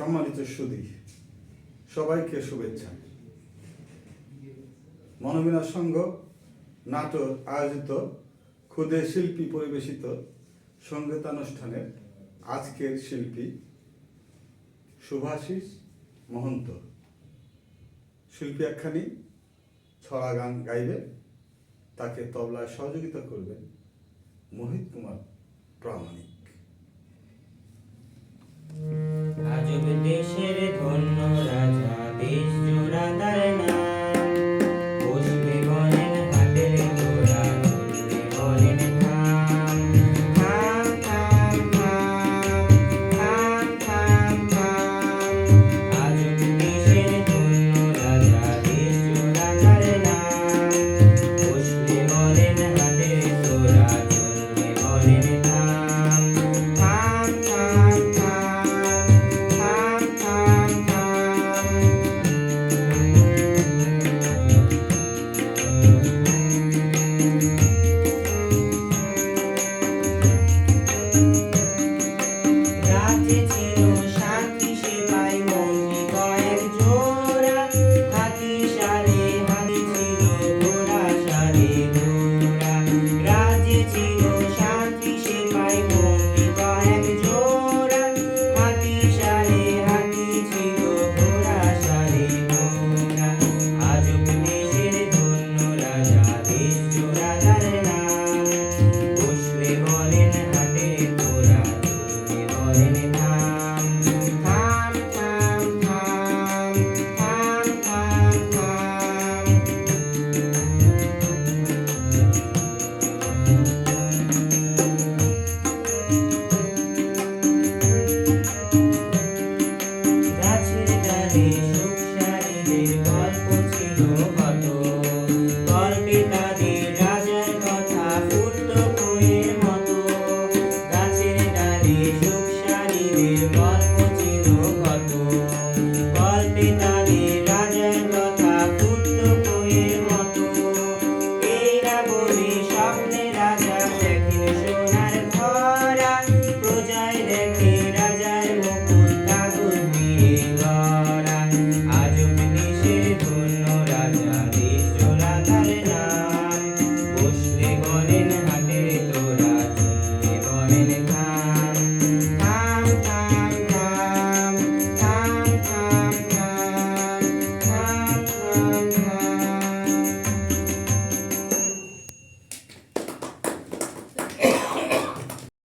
সম্মানিত সুদী, সবাইকে শুভেচ্ছা। মনোমিনা সংঘ নাটক আয়োজিত ক্ষুদে শিল্পী পরিবেশিত সঙ্গীতানুষ্ঠানের আজকের শিল্পী শুভাশিস মহন্ত। শিল্পী একখানি ছড়া গান গাইবে, তাকে তবলায় সহযোগিতা করবেন মোহিত কুমার প্রামাণিক। আছে জানি রাজার কথা ফুটত বইয়ের মতো। গাছের ডালে সংসারীদের গল্প ছিল কত গল্পে তাদের রাজার কথা ফুটত বইয়ের মতো। এরা স্বপ্নে